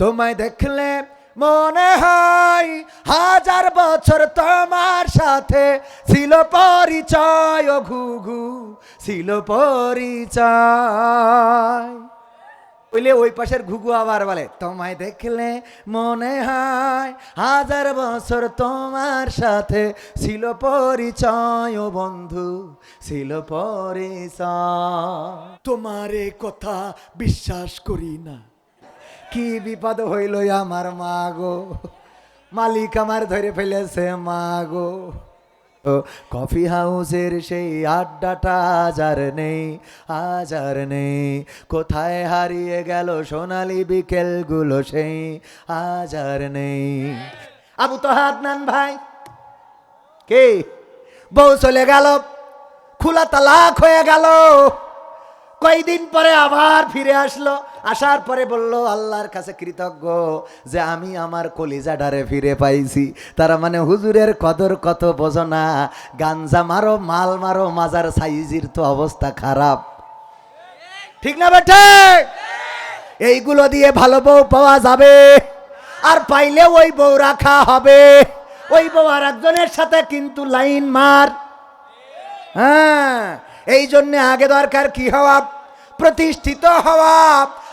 তোমায় দেখলে মনে হয় হাজার বছর তোমার সাথে ছিল পরিচয় ঘুঘু, ছিল পরিচয়। বলে ওই পাশের ঘুঘু আবার বলে, তোমায় দেখলে মনে হয় হাজার বছর তোমার সাথে ছিল পরিচয় বন্ধু, ছিল পরিচয়। তোমার কথা বিশ্বাস করি না। কি বিপদ হইল আমার মা গো মালিক আমার ধরে ফেলেছে মা গো কফি হাউসের সেই আড্ডাটা আজ আর নেই আজ আর নেই। কোথায় হারিয়ে গেল সোনালি বিকেলগুলো সেই আজ আর নেই। আবু তো হাত নান ভাই, কে? বউ চলে গেল, খোলা তালাক হয়ে গেল। কয়দিন পরে আবার ফিরে আসলো। আসার পরে বলল, আল্লাহর কাছে কৃতজ্ঞ যে আমি আমার কলিজাডারে ফিরে পাইছি। তারা মানে হুজুরের কদর কত বোঝো না। গাঞ্জা মারো, মাল মারো, মাজার সাইজির তো অবস্থা খারাপ। ঠিক না বেটে? এইগুলো দিয়ে ভালো বউ পাওয়া যাবে। আর পাইলে ওই বউ রাখা হবে। ওই বউ আর একজনের সাথে কিন্তু লাইন মার। হ্যাঁ এই জন্য আগে দরকার কি হওয়া? প্রতিষ্ঠিত হওয়া।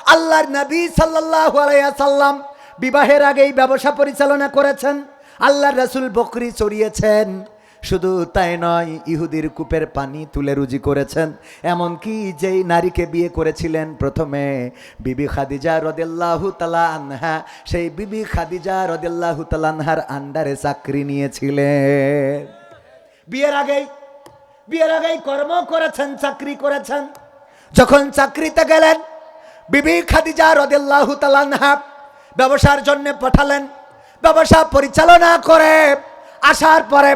আল্লাহর নবী সাল্লাল্লাহু আলাইহি সাল্লাম বিবাহের আগেই ব্যবসা পরিচালনা করেছেন। আল্লাহর রাসূল বকরি চড়িয়েছেন। শুধু তাই নয়, ইহুদির কূপের পানি তুলে রুজি করেছেন। এমনকি যেই নারীকে বিয়ে করেছিলেন প্রথমে বিবি খাদিজা রদেল্লাহু তালা আনহা, সেই বিবি খাদিজা রদেল্লাহু তালা আনহার আন্ডারে চাকরি নিয়েছিলেন। বিয়ের আগেই বিয়ের আগেই কর্ম করেছেন, চাকরি করেছেন। যখন চাকরিতে গেলেন, বিবি খাদিজা রদেল্লাহু তালানহা ব্যবসার জন্য পাঠালেন। ব্যবসা পরিচালনা করে, আসার পরে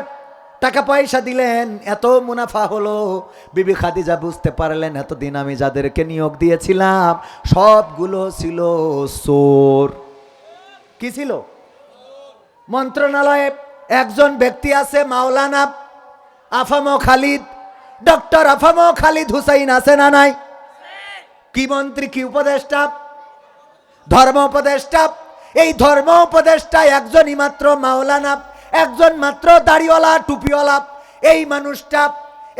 টাকা পয়সা দিলেন, এত মুনাফা হলো। বিবি খাদিজা বুঝতে পারলেন, এতদিন আমি যাদেরকে নিয়োগ দিয়েছিলাম, সবগুলো ছিল চোর। কি ছিল? মন্ত্রণালয়ে একজন ব্যক্তি আছে, মাওলানা আফামো খালিদ, ডক্টর আফামো খালিদ হুসাইন আছে না নাই? কি মন্ত্রী, কি উপদেষ্টা? ধর্ম উপদেষ্টা? এই ধর্ম উপদেষ্টা একজনই মাত্র মাওলানা, একজন মাত্র দাড়িওয়ালা, টুপিওয়ালা। এই মানুষটা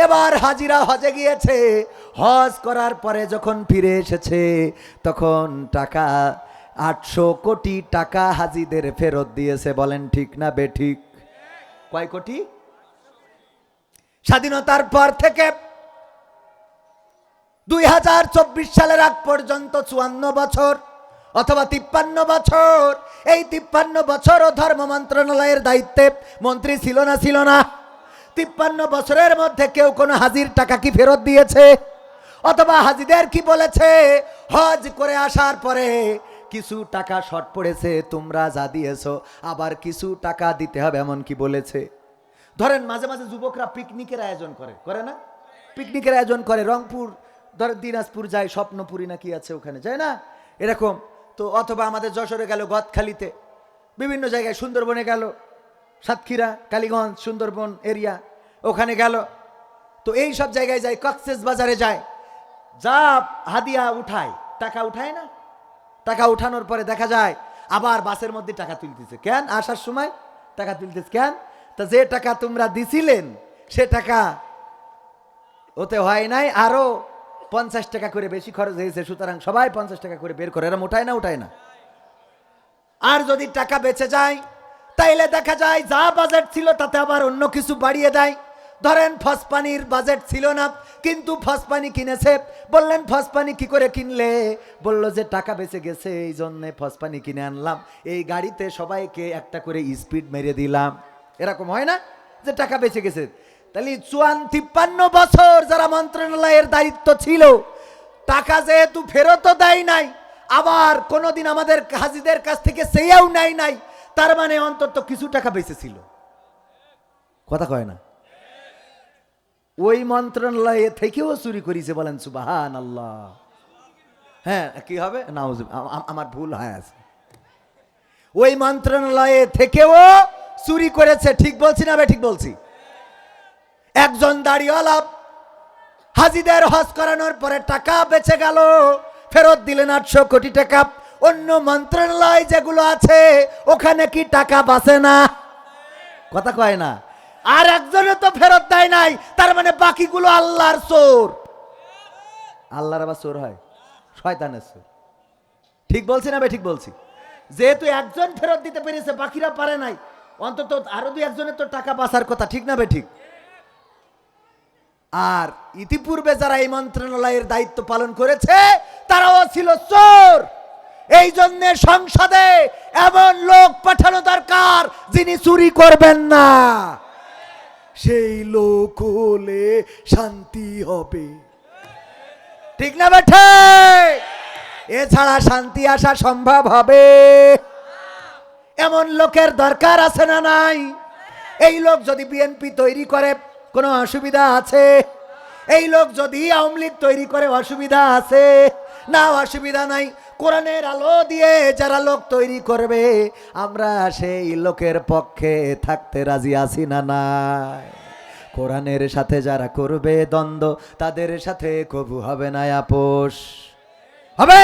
এবার হাজিরা হজে গিয়েছে। হজ করার পরে যখন ফিরে এসেছে, তখন টাকা আটশো কোটি টাকা হাজিদের ফেরত দিয়েছে। বলেন, ঠিক না বেঠিক কয় কোটি? স্বাধীনতার পর থেকে দুই হাজার চব্বিশ সালের আগ পর্যন্ত চুয়ান্ন বছর অথবা তিপ্পান্ন বছর, এই তিপ্পান্ন বছরও ধর্ম মন্ত্রণালয়ের দায়িত্বে। মন্ত্রী ছিল না ছিল না। তিপ্পান্ন বছরের মধ্যে কেউ কোনো হাজির টাকা কি ফেরত দিয়েছে? অথবা হাজিদের কি বলেছে? হজ করে আসার পরে কিছু টাকা শর্ট পড়েছে, তোমরা যা দিয়েছ, আবার কিছু টাকা দিতে হবে এমন কি বলেছে? ধরেন মাঝে মাঝে যুবকরা পিকনিকের আয়োজন করে করে না? পিকনিকের আয়োজন করে, রংপুর ধরেন দিনাজপুর যায়, স্বপ্নপুরি না কি আছে ওখানে, যায় না? এরকম, তো অথবা আমাদের যশোরে গেল গদখালিতে, বিভিন্ন জায়গায় সুন্দরবনে গেল, সাতক্ষীরা, কালীগঞ্জ, সুন্দরবন এরিয়া ওখানে গেল, তো এই সব জায়গায় যায়, কক্সেস বাজারে যায়, যা হাদিয়া উঠায়, টাকা উঠায় না? টাকা উঠানোর পরে দেখা যায়, আবার বাসের মধ্যে টাকা তুলতেছে। কেন? আসার সময় টাকা তুলতেছে। কেন? তা যে টাকা তোমরা দিছিলেন, সে টাকা ওতে হয় নাই, আরও পঞ্চাশ টাকা করে বেশি খরচ হয়েছে, সুতরাং সবাই পঞ্চাশ টাকা করে বের করে, এরম উঠায় না উঠায় না। আর যদি টাকা বেঁচে যায়, তাইলে দেখা যায় যা বাজেট ছিল তাতে আবার অন্য কিছু বাড়িয়ে দেয়। ধরেন ফসপানির বাজেট ছিল না, কিন্তু ফসপানি কিনেছে। বললেন, ফসপানি কি করে কিনলে? বলল যে, টাকা বেঁচে গেছে এই জন্যে ফসপানি কিনে আনলাম। এই গাড়িতে সবাইকে একটা করে স্পিড মেরে দিলাম। এরকম হয় না যে টাকা বেঁচে গেছে। তাহলে চুয়ান তিপ্পান্ন বছর যারা মন্ত্রণালয়ের দায়িত্ব ছিল, টাকা যেহেতু ফেরতও দেয় নাই, আবার কোনোদিন আমাদের হাজিদের কাছ থেকে চেয়েও নাই নাই, তার মানে অন্তত কিছু টাকা বেঁচেছিল কথা কয় না? ওই মন্ত্রণালয়ে থেকেও চুরি করেছে বলেন সুবাহান আল্লাহ হ্যাঁ কি হবে? না আমার ভুল হয় আছে। ওই মন্ত্রণালয়ে থেকেও চুরি করেছে, ঠিক বলছি না ঠিক বলছি? একজন দাড়িওয়ালা হাজিদের হজ করানোর পরে টাকা বেঁচে গেল, ফেরত দিলেন আটশো কোটি টাকা। অন্য মন্ত্রণালয় যেগুলো আছে, ওখানে কি টাকা বাঁচে না? কথা কয় না। আর একজনে তো ফেরত দেয় নাই, তার মানে বাকিগুলো আল্লাহর চোর। আল্লাহর আবার চোর হয়? শয়তানের চোর। ঠিক বলছি না ঠিক বলছি? যেহেতু একজন ফেরত দিতে পেরেছে, বাকিরা পারে নাই অন্তত আরও দুই একজনের তো টাকা বাঁচার কথা, ঠিক না ঠিক? আর ইতিপূর্বে যারা এই মন্ত্রণালয়ের দায়িত্ব পালন করেছে, তারাও ছিল চোর। এই জন্য সংসদে এমন লোক পাঠানো দরকার যিনি চুরি করবেন না। সেই লোক হলে শান্তি হবে। ঠিক না বেঠে এছাড়া শান্তি আসা সম্ভব হবে। এমন লোকের দরকার আছে না নাই? এই লোক যদি বিএনপি তৈরি করে, কোনো অসুবিধা আছে? এই লোক যদি আওয়ামী লীগ তৈরি করে, অসুবিধা আছে? না, অসুবিধা নাই। কোরআনের আলো দিয়ে যারা লোক তৈরি করবে, আমরা সেই লোকের পক্ষে থাকতে রাজি আছি না নাই? কোরআনের সাথে যারা করবে দ্বন্দ্ব, তাদের সাথে কবু হবে না আপোষ হবে!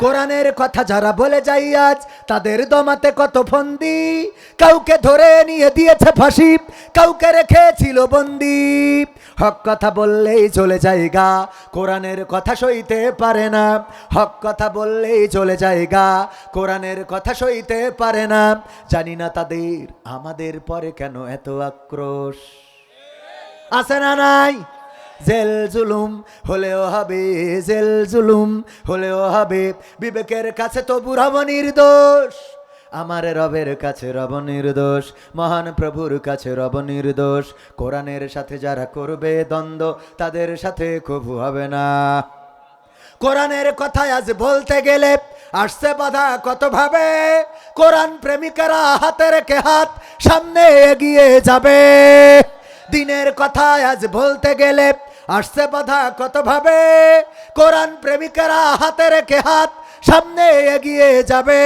কোরআনের কথা যারা বলে যাই আজ, তাদের দমাতে কত ফন্দি। কাউকে ধরে নিয়ে দিয়েছে ফাঁসি, কাউকে রেখেছিল বন্দি। হক কথা বললেই চলে যায় গা কোরআনের কথা সইতে পারে না। হক কথা বললেই চলে যায় গা কোরআনের কথা সইতে পারে না। জানি না তাদের, আমাদের পরে কেন এত আক্রোশ? আছে না নাই? জেল জুলুম হলেও হবে জেল জুলুম হলেও হবে। বিবেকের কাছে তো বুড়াব নির্দোষ, আমার রবের কাছে রব নির্দোষ, মহান প্রভুর কাছে রব নির্দোষ। কোরআনের সাথে যারা করবে দ্বন্দ্ব, তাদের সাথে কবু হবে না। কোরআনের কথা আজ বলতে গেলে আসছে বাধা কত ভাবে কোরআন প্রেমিকারা হাতে রেখে হাত সামনে এগিয়ে যাবে। দিনের কথা আজ বলতে গেলে আসছে বাধা কত ভাবে কোরআন প্রেমিকারা হাতে রেখে হাত সামনে এগিয়ে যাবে।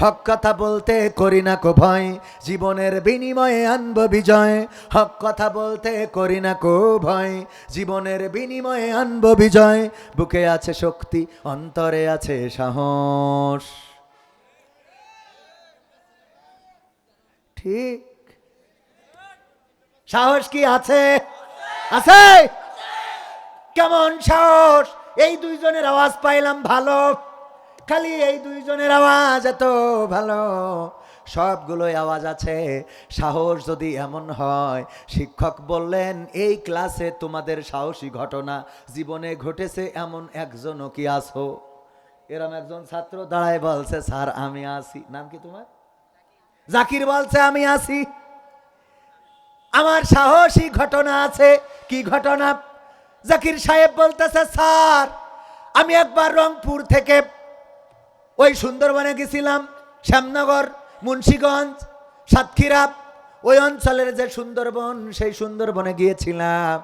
হক কথা বলতে করি না কো ভয়, জীবনের বিনিময়ে আনব বিজয়। হক কথা বলতে করি না কো ভয়, জীবনের বিনিময়ে আনব বিজয়। বুকে আছে শক্তি, অন্তরে আছে সাহস। ঠিক? সাহস কি আছে? আছে! কেমন সাহস? এই দুইজনের আওয়াজ পাইলাম ভালো। খালি এই দুইজনের আওয়াজ এত ভালো। সবগুলোই আওয়াজ আছে। সাহস যদি এমন হয়, শিক্ষক বললেন, এই ক্লাসে তোমাদের সাহসী ঘটনা জীবনে ঘটেছে, এমন একজনও কি আসো এরম একজন ছাত্র দাঁড়ায় বলছে, স্যার, আমি আসি নাম কি তোমার? জাকির বলছে, আমি আসি আমার সাহসী ঘটনা আছে। কি ঘটনা? জাকির সাহেব বলতেছে, স্যার, আমি একবার রংপুর থেকে ওই সুন্দরবনে গেছিলাম, শ্যামনগর, মুন্সীগঞ্জ, সাতক্ষীরা, ওই অঞ্চলের যে সুন্দরবন, সেই সুন্দরবনে গিয়েছিলাম।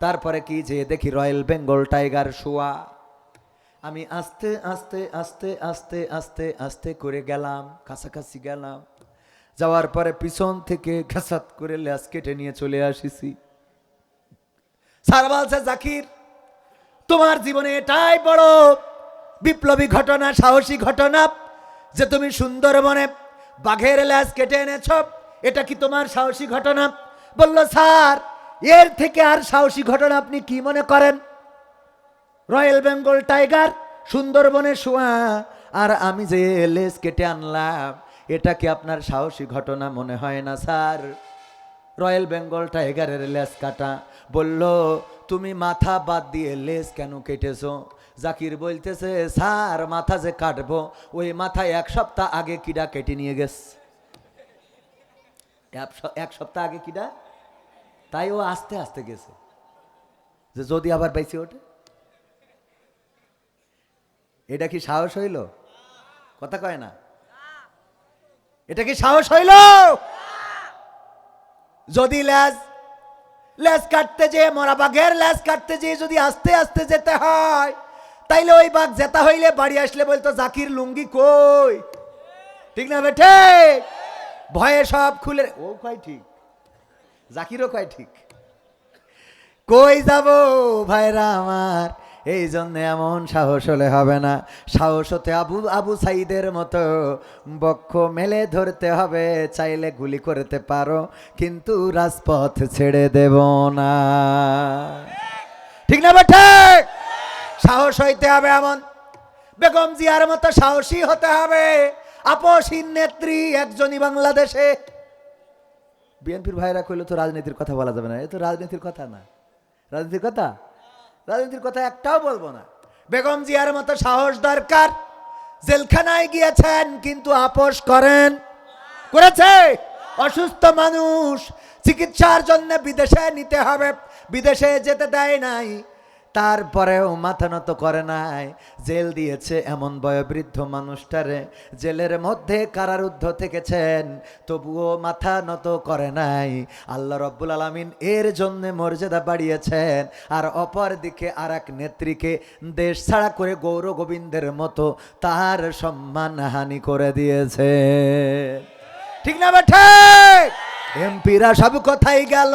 তারপরে কি যে দেখি রয়্যাল বেঙ্গল টাইগার শোয়া। আমি আস্তে আস্তে আস্তে আস্তে আস্তে আস্তে করে গেলাম, কাছাকাছি গেলাম। যাওয়ার পরে পিছন থেকে ঘাসাত করে ল্যাস কেটে নিয়ে চলে আসিছি। স্যার বলছে, জাকির, তোমার জীবনে এটাই বড় বিপ্লবী ঘটনা, সাহসী ঘটনা যে তুমি সুন্দরবনে বাঘের ল্যাস কেটে এনেছ। এটা কি তোমার সাহসী ঘটনা? বলল, স্যার, এর থেকে আর সাহসী ঘটনা আপনি কি মনে করেন? রয়্যাল বেঙ্গল টাইগার, সুন্দরবনে শোয়া, আর আমি যে লেস কেটে আনলাম, এটা কি আপনার সাহসী ঘটনা মনে হয় না, স্যার? রয়্যাল বেঙ্গল টাইগারের লেস কাটা বলল, তুমি মাথা বাদ দিয়ে লেস কেন কেটেছো? জাকির বলতেছে, স্যার, মাথা যে কাটবো, ওই মাথায় এক সপ্তাহ আগে কিডা কেটে নিয়ে গেছে। এক সপ্তাহ আগে কিডা? তাই ও আস্তে আস্তে গেছে। যে যদি আবার বেঁচে ওঠে এটা কি সাহস হইল? কথা কয় না। এটা কি সাহস হইল? যদি ল্যাজ ল্যাজ কাটতে যেয়ে মরা বাঘের লেজ কাটতে যেয়ে যদি আস্তে আস্তে যেতে হয়, তাইলে ওই বাঘ জেতা হইলে বাড়ি আসলে বলতো, জাকির লুঙ্গি কই? ঠিক না বেঠে? ভয়ে সব খুলে ও কয় ঠিক? জাকিরও কয় ঠিক? কই যাব ভাইরা আমার? এই জন্য এমন সাহস হলে হবে না। সাহস হতে আবু আবু সাইদের মতো। বক্ষ মেলে ধরতে হবে, চাইলে গুলি করতে পারো, কিন্তু রাজপথ ছেড়ে দেব না। ঠিক না বেঠে সাহস হইতে হবে এমন। বেগম জিয়ার মতো সাহসী হতে হবে। আপসীন নেত্রী একজনই বাংলাদেশে। বিএনপির ভাইরা কইলে, তো রাজনীতির কথা বলা যাবে না। এ তো রাজনীতির কথা না। রাজনীতির কথা? রাজনীতির কথা একটাও বলব না। বেগম জিয়ার মতো সাহস দরকার। জেলখানায় গিয়েছেন, কিন্তু আপোষ করেন। করেছে। অসুস্থ মানুষ। চিকিৎসার জন্য বিদেশে নিতে হবে। বিদেশে যেতে দেয় নাই। তারপরেও মাথা নত করে নাই। জেল দিয়েছে এমন বয়োবৃদ্ধ মানুষটারে। জেলের মধ্যে কারারুদ্ধ থেকেছেন, তবুও মাথা নত করে নাই। আল্লাহ রব্বুল আলমিন এর জন্যে মর্যাদা বাড়িয়েছেন। আর অপর দিকে আর এক নেত্রীকে দেশ ছাড়া করে গৌর গোবিন্দের মতো তার সম্মান হানি করে দিয়েছে। ঠিক না বেঠে এমপিরা সব কোথায় গেল।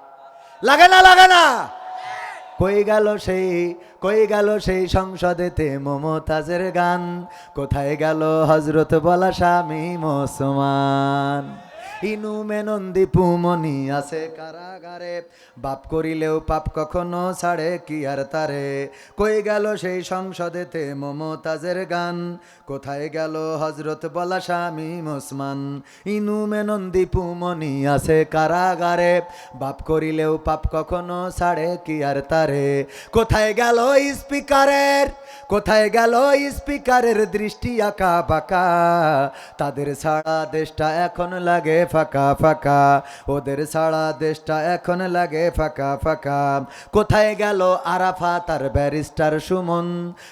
লাগে না লাগে না। কই গেল সেই, কই গেল সেই সংসদেতে মমতাজের গান? কোথায় গেল হজরত বলা স্বামী মুসলমান? ইনু মেনন্দি পুমনি আছে কারাগারে। বাপ করিলেও পাপ কখনো ছাড়ে, কি আর তারে? কই গেল সেই সংসদেতে মমতাজের গান? কোথায় গেল হজরত বলা স্বামী মুসমান ইনু মেনন্দি পুমনি আছে কারাগারে। বাপ করিলেও পাপ কখনো ছাড়ে, কি আর তারে? কোথায় গেল স্পিকারের? কোথায় গেল স্পিকারের দৃষ্টি আঁকা বাঁকা? তাদের সারা দেশটা এখন লাগে ফাঁকা ফাঁকা। ওদের সারা দেশটা এখন লাগে ফাঁকা ফাঁকা। কোথায় গেল আরাফা? তার ব্যারিস্টার সুমন।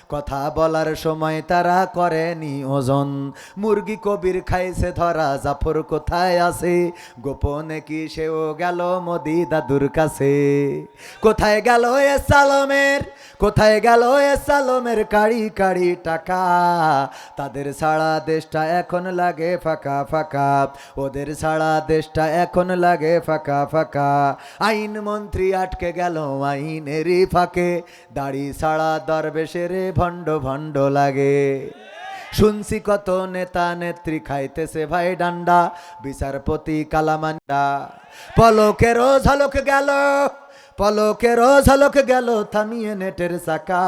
কথা বলার সময় তারা করেনি ওজন। মুরগি কবির খাইছে ধরা, জাফর কোথায় আছে? গোপনে কি সেও গেল মোদি দাদুর কাছে? কোথায় গেল এ সালমের কোথায় গেল এ সালমের কাড়ি কাড়ি টাকা? তাদের সারা দেশটা এখন লাগে ফাঁকা ফাঁকা। ওদের সারা দেশটা এখন লাগে ফাঁকা ফাঁকা। আইন মন্ত্রী আটকে গেল আইনেরই ফাঁকে। দাড়ি সারা দরবেশের ভণ্ড ভণ্ড লাগে। শুনছি কত নেতা নেত্রী খাইতেছে ভাই ডান্ডা, বিচারপতি কালামান্ডা। পলকেরও ঝলক গেল, পলকেরও ঝলক গেল থামিয়ে নেটের চাকা।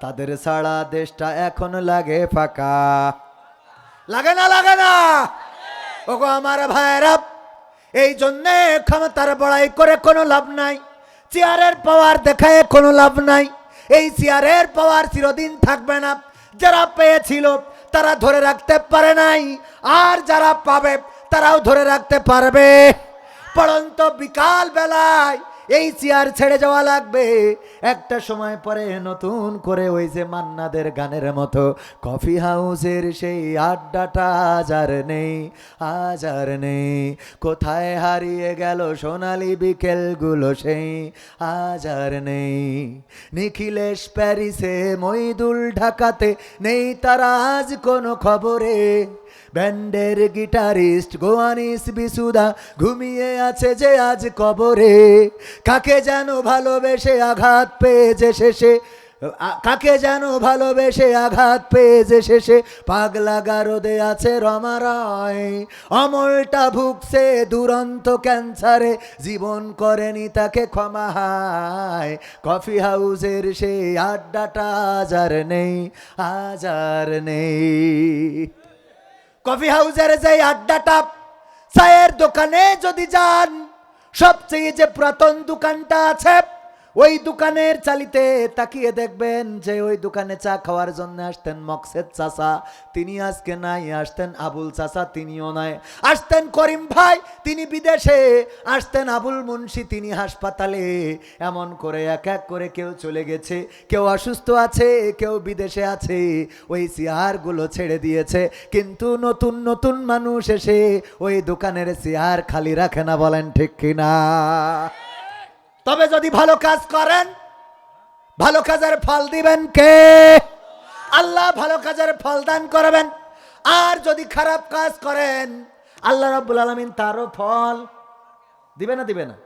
তাদের সারা দেশটা এখন লাগে ফাঁকা। লাগে না লাগে না! ওগো আমার ভাইরা এই জন্যে ক্ষমতার বড়াই করে কোনো লাভ নাই। চেয়ারের পাওয়ার দেখায় কোনো লাভ নাই। এই চেয়ারের পাওয়ার চিরদিন থাকবে না। যারা পেয়েছিল, তারা ধরে রাখতে পারে নাই। আর যারা পাবে, তারাও ধরে রাখতে পারবে। পড়ন্ত বিকাল বেলায় এই চেয়ার ছেড়ে যাওয়া লাগবে। একটা সময় পরে নতুন করে ওই যে মান্নাদের গানের মতো কফি হাউসের সেই আড্ডাটা আজ আর নেই, আজ আর নেই। কোথায় হারিয়ে গেল সোনালি বিকেলগুলো সেই, আজ আর নেই। নিখিলেশ প্যারিসে মইদুল ঢাকাতে নেই তারা আজ কোনো খবরে। ব্যান্ডের গিটারিস্ট গোয়ানিস বিশুদা ঘুমিয়ে আছে যে আজ কবরে। কাকে যেন ভালোবেসে আঘাত পেয়েছে শেষে? কাকে যেন ভালোবেসে আঘাত পেয়েছে শেষে? পাগলা গারদে আছে রমারয় অমলটা ভুগছে দুরন্ত ক্যান্সারে। জীবন করেনি তাকে ক্ষমা হায়। কফি হাউসের সেই আড্ডাটা আজ আর নেই, আজ আর নেই। কফি হাউজের যে আড্ডাটা চায়ের দোকানে যদি যান সবচেয়ে যে পুরাতন দোকানটা আছে ওই দোকানের চালিতে তাকিয়ে দেখবেন যে ওই দোকানে চা খাওয়ার জন্য আসতেন মকসেদ চাচা। তিনি আজকে নাই, আসতেন আবুল চাচা, তিনিও নাই। আসতেন করিম ভাই, তিনি বিদেশে। আসতেন আবুল মুন্সি, তিনি হাসপাতালে। এমন করে এক এক করে কেউ চলে গেছে, কেউ অসুস্থ আছে, কেউ বিদেশে আছে। ওই চেয়ারগুলো ছেড়ে দিয়েছে। কিন্তু নতুন নতুন মানুষ এসে ওই দোকানের চেয়ার খালি রাখে না, বলেন ঠিক কিনা? তবে যদি ভালো কাজ করেন, ভালো কাজের ফল দিবেন কে? আল্লাহ ভালো কাজের ফল দান করবেন। আর যদি খারাপ কাজ করেন, আল্লাহ রাব্বুল আলামিন তারও ফল দিবে না দিবে না?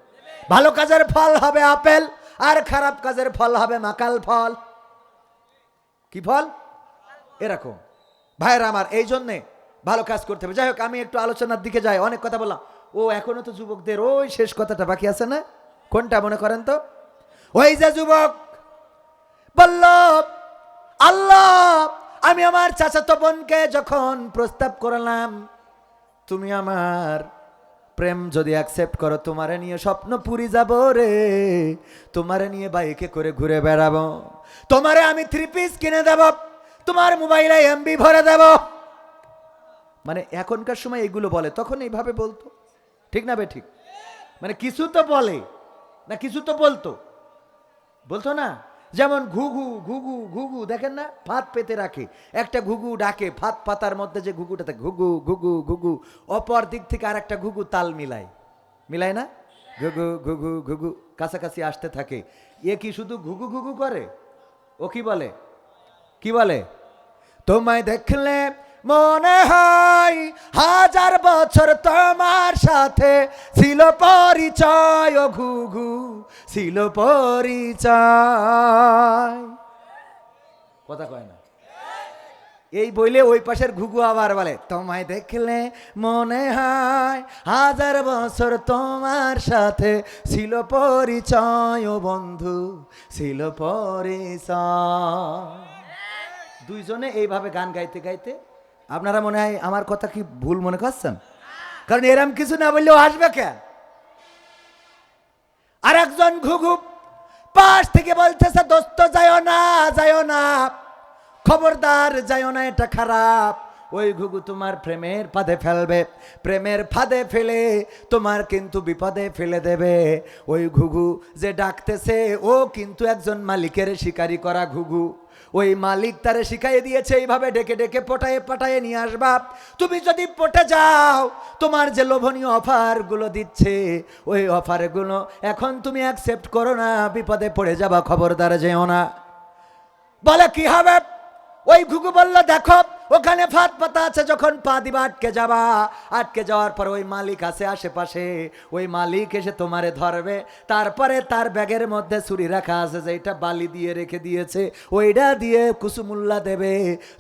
ভালো কাজের ফল হবে আপেল, আর খারাপ কাজের ফল হবে মাকাল ফল। কি ফল? এরকম। ভাইয়েরা আমার, এই জন্যে ভালো কাজ করতে হবে। যাই হোক, আমি একটু আলোচনার দিকে যাই। অনেক কথা বললাম। ও, এখনও তো যুবকদের ওই শেষ কথাটা বাকি আছে না? কোনটা মনে করেন তো? ওই যে যুবক, বলল, আল্লাহ, আমি আমার চাচাতো বোনকে যখন প্রস্তাব করলাম, তুমি আমার প্রেম যদি অ্যাকসেপ্ট করো, তোমারে নিয়ে স্বপ্ন পুরি যাব রে। তোমারে নিয়ে বাইকে করে ঘুরে বেড়াবো। তোমারে আমি থ্রি পিস কিনে দেব। তোমার মোবাইলে এমবি ভরে দেব। মানে এখনকার সময় এগুলো বলে, তখন এইভাবে বলতো। ঠিক না বে ঠিক? মানে কিছু তো বলে। না কিছু তো বলতো। বলতো না? যেমন ঘুঘু ঘুঘু ঘুঘু, দেখেন না? ফাঁদ পেতে রাখে। একটা ঘুঘু ডাকে ফাঁদ পাতার মধ্যে যে ঘুঘুটা থাকে, ঘুঘু ঘুঘু ঘুঘু, অপর দিক থেকে আর একটা ঘুঘু তাল মিলায়। মিলায় না? ঘুঘু ঘুঘু ঘুঘু, কাছাকাছি আসতে থাকে। এ কি শুধু ঘুঘু ঘুঘু করে? ও কি বলে? কি বলে? তোমায় দেখলে মনে হয় হাজার বছর তোমার সাথে ছিল পরিচয়, ও ঘুঘু ছিল পরিচয়। কথা কয় না। এই বইলে ওই পাশের ঘুঘু আবার বলে, তোমায় দেখলে মনে হয় হাজার বছর তোমার সাথে ছিল পরিচয়, ও বন্ধু, ছিল পরিচয়। দুইজনে এইভাবে গান গাইতে গাইতে আপনারা মনে হয় আমার কথা কি ভুল মনে করছেন? কারণ এরম কিছু না বললেও আসবে কে? আর একজন ঘুঘু পাশ থেকে বলতেছে, দোস্ত, যায়ও না যায়ও না। খবরদার, যায়ও না, এটা খারাপ। ওই ঘুঘু তোমার প্রেমের ফাঁদে ফেলবে। প্রেমের ফাঁদে ফেলে তোমার কিন্তু বিপদে ফেলে দেবে। ওই ঘুঘু যে ডাকতেছে, ও কিন্তু একজন মালিকের শিকারি করা ঘুঘু। ওই মালিক তারে শিখাই দিয়েছে, এইভাবে ডেকে ডেকে পটায়ে পাটায়ে নিয়ে আসবা। তুমি যদি পটে যাও, তোমার যে লোভনীয় অফারগুলো দিচ্ছে, ওই অফারগুলো এখন তুমি অ্যাকসেপ্ট করো না, বিপদে পড়ে যাবা, খবরদার যেও না। বলে, কি হবে? ওই ঘুঘু বলল, দেখো, ওখানে ফাঁদ পাতা আছে, যখন পা দিবা আটকে যাবা। আটকে যাওয়ার পর ওই মালিক আছে আশেপাশে। ওই মালিক এসে তোমারে ধরবে। তারপরে তার ব্যাগের মধ্যে ছুরি রাখা আছে যে এটা বালি দিয়ে রেখে দিয়েছে ওইটা দিয়ে কুসুমুল্লা দেবে,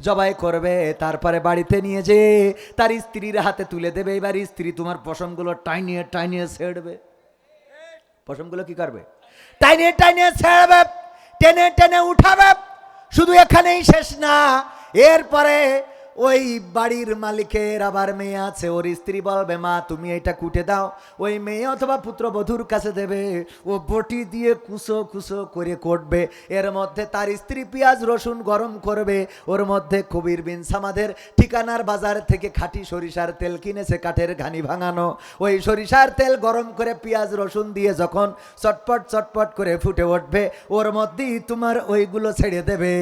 জবাই করবে, তারপরে বাড়িতে নিয়ে যে তার স্ত্রীর হাতে তুলে দেবে। এবার স্ত্রী তোমার পশমগুলো টাইনিয়ে টাইনিয়ে ছেড়বে। পশমগুলো কি করবে? টাইনিয়ে টাইনিয়ে ছেড়বে, টেনে টেনে উঠাবে। শুধু এখানেই শেষ না এরপরে ওই বাড়ির মালিকের আবার মেয়ে আছে, ওর স্ত্রী বলবে, মা, তুমি এটা কুটে দাও। ওই মেয়ে অথবা পুত্রবধূর কাছে দেবে, ও বটি দিয়ে কুসো কুসো করে করবে এর মধ্যে তার স্ত্রী পেঁয়াজ, রসুন গরম করবে। ওর মধ্যে কবির বিন সামাদের ঠিকানার বাজার থেকে খাঁটি সরিষার তেল কিনেছে কাঠের ঘানি ভাঙানো। ওই সরিষার তেল গরম করে পেঁয়াজ, রসুন দিয়ে যখন চটপট চটপট করে ফুটে উঠবে, ওর মধ্যেই তোমার ওইগুলো ছেড়ে দেবে।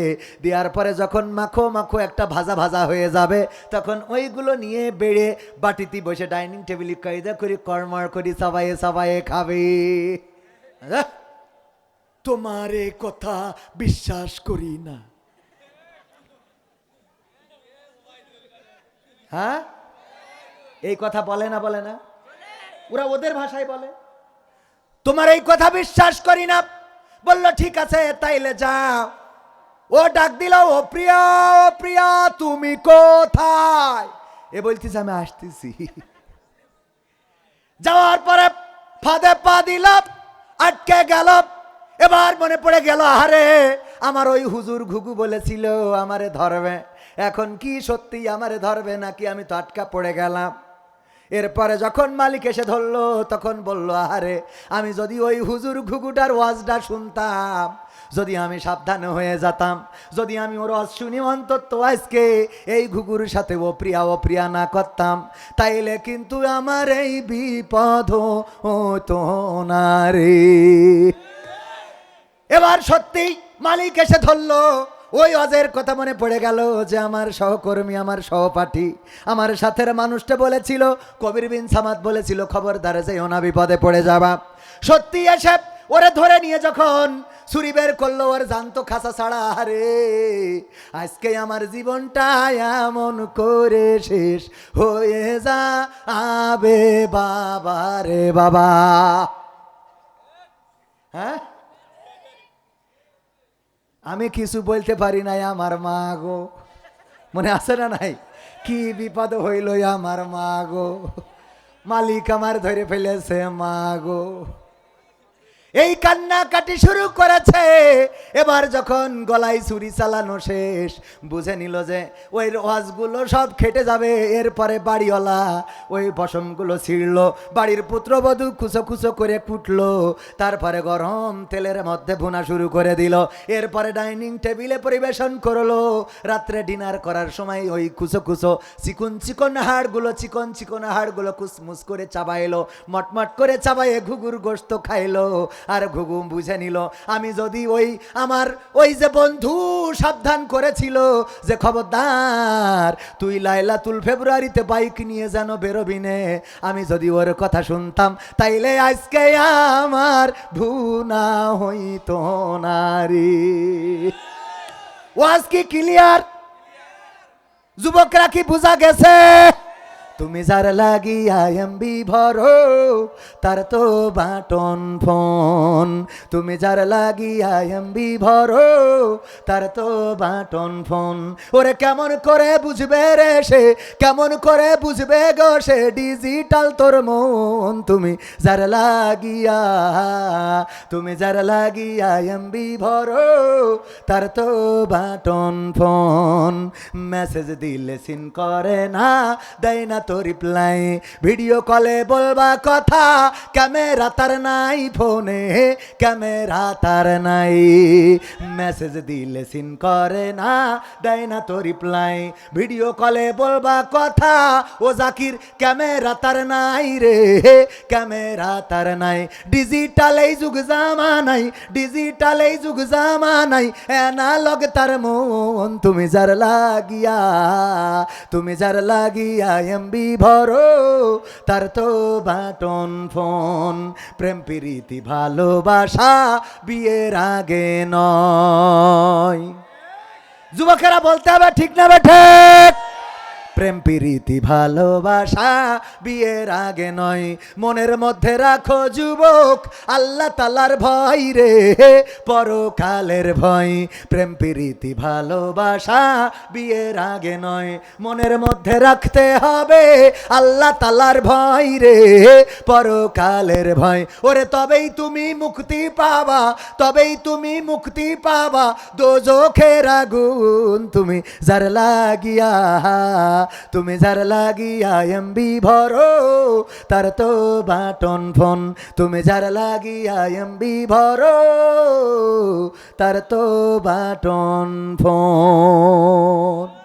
দেওয়ার পরে যখন মাখো মাখো একটা ভাজা ভাজা হয়ে যাবে। তখন ওইগুলো নিয়ে বেড়ে বাটিতে বসে ডাইনিং টেবিলে কায়দা করে কর্মার করি সবাইয়ে সবাইয়ে খাবে। তোমার এ কথা বিশ্বাস করি না। হ্যাঁ? এই কথা বলে না বলে না? ওরা ওদের ভাষায় বলে। তোমার এই কথা বিশ্বাস করি না। বলল, ঠিক আছে, তাইলে যাও। ও ডাক দিল, ও প্রিয়া ও প্রিয়া, তুমি কোথায়? এ বলছিস আমি আসতেছি। যাওয়ার পরে ফাঁদে পা দিলাম আটকে গেল। এবার মনে পড়ে গেল আরে আমার ওই হুজুর ঘুঘু বলেছিল আমারে ধরবে। এখন কি সত্যি আমারে ধরবে, নাকি আমি তো আটকা পড়ে গেলাম? এরপরে যখন মালিক এসে ধরলো, তখন বলল আরে আমি যদি ওই হুজুর ঘুঘুটার ওয়াজটা শুনতাম যদি আমি সাবধান হয়ে যেতাম, যদি আমি ওর শুনি অন্তত আজকে এই ঘুঘুর সাথে ও প্রিয়া ও প্রিয়া না করতাম, তাইলে কিন্তু আমার এই বিপদ হতো না রে। এবার সত্যি মালিক এসে ধরলো, ওই অজের কথা মনে পড়ে গেল যে আমার সহকর্মী, আমার সহপাঠী, আমার সাথের মানুষটা বলেছিল, কবির বিন সামাদ বলেছিল, খবরদার যে ওনা বিপদে পড়ে যাবা। সত্যি এসে ওরে ধরে নিয়ে যখন ছুরি বের করল, ওর জানতো খাসা ছাড়া, আরে আজকে আমার জীবনটা এমন করে শেষ হয়ে যা আবে বাবা রে বাবা। হ্যাঁ? আমি কিছু বলতে পারি নাই আমার মা গো। মনে আছে না নাই? কি বিপদ হইল আমার মা গো। মালিক আমার ধরে ফেলেছে মা গো। এই কান্নাকাটি শুরু করেছে। এবার যখন গলায় ছুরি চালানো শেষ, বুঝে নিল যে ওই ওয়াজগুলো সব খেটে যাবে। এরপরে বাড়িওয়ালা ওই পশমগুলো ছিঁড়ল, বাড়ির পুত্রবধূ খুচো খুচো করে কুটলো, তারপরে গরম তেলের মধ্যে ভুনা শুরু করে দিল। এরপরে ডাইনিং টেবিলে পরিবেশন করল। রাত্রে ডিনার করার সময় ওই কুচো কুচো চিকন চিকন হাড়গুলো, চিকন চিকন হাড়গুলো কুসমুস করে চাবাইলো, মটমট করে চাবাইয়ে ঘুঘুর গোস্ত খাইলো। আর ঘুঘু বুঝে নিল। আমি যদি ওই আমার ওই যে বন্ধু সাবধান করেছিল যে খবরদার, তুই লাইলাতুল ফেব্রুয়ারিতে বাইক নিয়ে যেন বেরোবি আমি যদি ওর কথা শুনতাম, তাইলে আজকে আমার ভুনা হইতো না রে। ওয়াজ কি ক্লিয়ার যুবকরা কি বুঝা গেছে? তুমি যার লাগিয়া এমবি ভরো, তার তো বাটন ফোন। তুমি যার লাগিয়া এমবি ভরো, তার তো বাটন ফোন। ওরে কেমন করে বুঝবে রে সে, কেমন করে বুঝবে গো সে, ডিজিটাল তোর মন। তুমি যার লাগিয়া, তুমি যার লাগিয়া এমবি ভরো, তার তো বাটন ফোন। মেসেজ দিলে সিন করে না, দেয় না তো রিপ্লাই ভিডিও কলে বলবা কথা ক্যামেরা তার নাই ফোনে ক্যামেরা তার নাই। মেসেজ দিলে সিন করে না, দেয় না তো রিপ্লাই ভিডিও কলে বলবা কথা, ও জাকির ক্যামেরা তার নাই রে ক্যামেরা তার নাই। ডিজিটাল এই যুগ জামানাই ডিজিটাল এই যুগ জামানাই এনালগ তার মন, তুমি যার লাগিয়া, তুমি যার লাগিয়া এমবি ভরো, তার তো বাটন ফোন। প্রেম, প্রীতি, ভালোবাসা বিয়ের আগে নয়। যুবকেরা বলতে হবে, ঠিক না বেঠে প্রেম, প্রীতি, ভালোবাসা বিয়ের আগে নয়। মনের মধ্যে রাখো যুবক, আল্লাহ তালার ভয় রে, পরকালের ভয়। প্রেম, প্রীতি, ভালোবাসা বিয়ের আগে নয়। মনের মধ্যে রাখতে হবে আল্লাহ তালার ভয় রে, পরকালের ভয়। ওরে তবেই তুমি মুক্তি পাবা, তবেই তুমি মুক্তি পাবা। দোজখের আগুন তুমি যার লাগিয়া তুমি যার লাগিয়া এমবি ভরো, তার তো বাটন ফোন। তুমি যার লাগিয়া এমবি ভরো, তার তো বাটন ফোন।